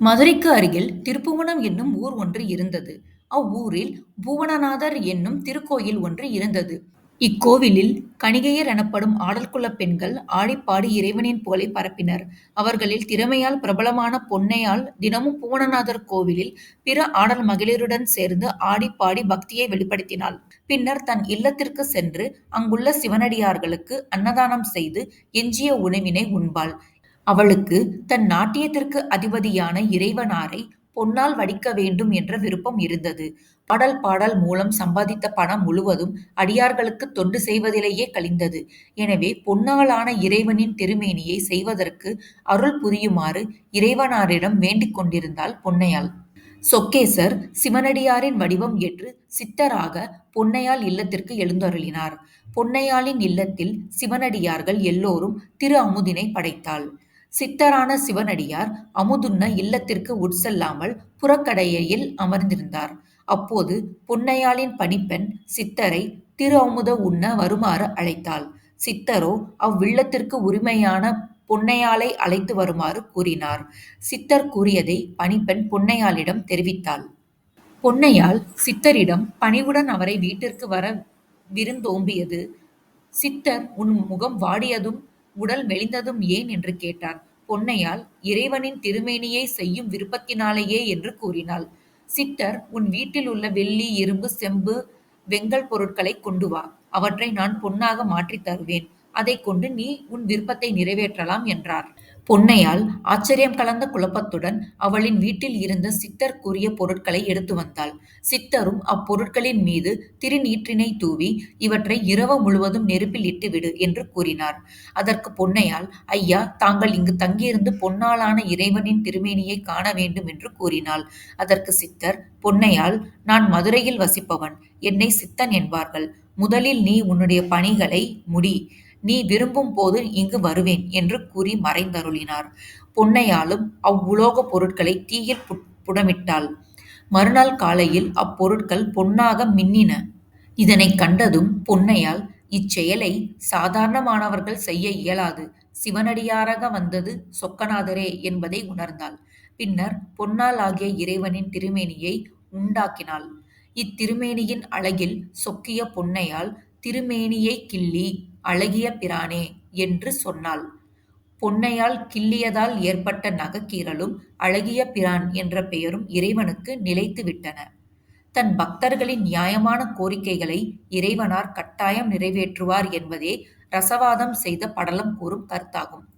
மதுரைக்கு அருகில் திருப்புவனம் என்னும் ஊர் ஒன்று இருந்தது. அவ்வூரில் பூவனநாதர் என்னும் திருக்கோயில் ஒன்று இருந்தது. இக்கோவிலில் கணிகையர் எனப்படும் ஆடல் பெண்கள் ஆடிப்பாடி இறைவனின் புகழை பரப்பினர். அவர்களில் திறமையால் பிரபலமான பொன்னையால் தினமும் பூவனநாதர் கோவிலில் பிற ஆடல் மகளிருடன் சேர்ந்து ஆடிப்பாடி பக்தியை வெளிப்படுத்தினாள். பின்னர் தன் இல்லத்திற்குச் சென்று அங்குள்ள சிவனடியார்களுக்கு அன்னதானம் செய்து எஞ்சிய உணவினை உண்பாள். அவளுக்கு தன் நாட்டியத்திற்கு அதிபதியான இறைவனாரை பொன்னால் வடிக்க வேண்டும் என்ற விருப்பம் இருந்தது. பாடல் பாடல் மூலம் சம்பாதித்த பணம் முழுவதும் அடியார்களுக்குத் தொண்டு செய்வதிலேயே கழிந்தது. எனவே பொன்னாலான இறைவனின் திருமேனியை செய்வதற்கு அருள் புரியுமாறு இறைவனாரிடம் வேண்டிக் கொண்டிருந்தாள் பொன்னையாள். சொக்கேசர் சிவனடியாரின் வடிவம் ஏற்று சித்தராக பொன்னையாள் இல்லத்திற்கு எழுந்தருளினார். பொன்னையாளின் இல்லத்தில் சிவனடியார்கள் எல்லோரும் திரு அமுதினைப் படைத்தாள். சித்தரான சிவனடியார் அமுதுண்ண இல்லத்திற்கு உட்செல்லாமல் புறக்கடையில் அமர்ந்திருந்தார். அப்போது பொன்னையாளின் பணிப்பெண் சித்தரை திரு அமுத உண்ண வருமாறு அழைத்தாள். சித்தரோ அவ்வில்லத்திற்கு உரிமையான பொன்னையாளை அழைத்து வருமாறு கூறினார். சித்தர் கூறியதை பணிப்பெண் பொன்னையாளிடம் தெரிவித்தாள். பொன்னையாள் சித்தரிடம் பணிவுடன் அவரை வீட்டிற்கு வர விருந்தோம்பியது. சித்தர் உன் முகம் வாடியதும் உடல் மெலிந்ததும் ஏன்? என்று கேட்டார். பொன்னையாள் இறைவனின் திருமேனியைச் செய்யும் விருப்பத்தினாலேயே என்று கூறினாள். சித்தர் உன் வீட்டில் உள்ள வெள்ளி, இரும்பு, செம்பு, வெங்கல் பொருட்களைக் கொண்டு வா. அவற்றை நான் பொன்னாக மாற்றித் தருவேன். அதைக் கொண்டு நீ உன் விருப்பத்தை நிறைவேற்றலாம் என்றார். பொன்னையாள் ஆச்சரியம் கலந்த குழப்பத்துடன் அவளின் வீட்டில் இருந்த சித்தர் கூறிய பொருட்களை எடுத்து வந்தாள். சித்தரும் அப்பொருட்களின் மீது திருநீற்றினைத் தூவி இவற்றை இரவு முழுவதும் நெருப்பில் இட்டுவிடு என்று கூறினார். அதற்குப் பொன்னையாள் ஐயா தாங்கள் இங்கு தங்கியிருந்து பொன்னாலான இறைவனின் திருமேனியைக் காண வேண்டும் என்று கூறினாள். அதற்குச் சித்தர் பொன்னையாள் நான் மதுரையில் வசிப்பவன். என்னைச் சித்தன் என்பார்கள். முதலில் நீ உன்னுடைய பணிகளை முடி. நீ விரும்பும் போது இங்கு வருவேன் என்று கூறி மறைந்தருளினார். பொன்னையாலும் அவ்வுலோகப் பொருட்களை தீயில் புடமிட்டாள். மறுநாள் காலையில் அப்பொருட்கள் பொன்னாக மின்னின. இதனை கண்டதும் பொன்னையால் இச்செயலை சாதாரணமானவர்கள் செய்ய இயலாது. சிவனடியாராக வந்தது சொக்கநாதரே என்பதை உணர்ந்தாள். பின்னர் பொன்னால் ஆகிய இறைவனின் திருமேனியை உண்டாக்கினாள். இத்திருமேனியின் அழகில் சொக்கிய பொன்னையால் திருமேனியைக் கிள்ளி அழகிய பிரானே. என்று சொன்னாள். பொன்னையால் கிள்ளியதால் ஏற்பட்ட நகக்கீரலும் அழகிய பிரான் என்ற பெயரும் இறைவனுக்கு நிலைத்து விட்டன. தன் பக்தர்களின் நியாயமான கோரிக்கைகளை இறைவனார் கட்டாயம் நிறைவேற்றுவார் என்பதே ரசவாதம் செய்த படலம் கூறும் கருத்தாகும்.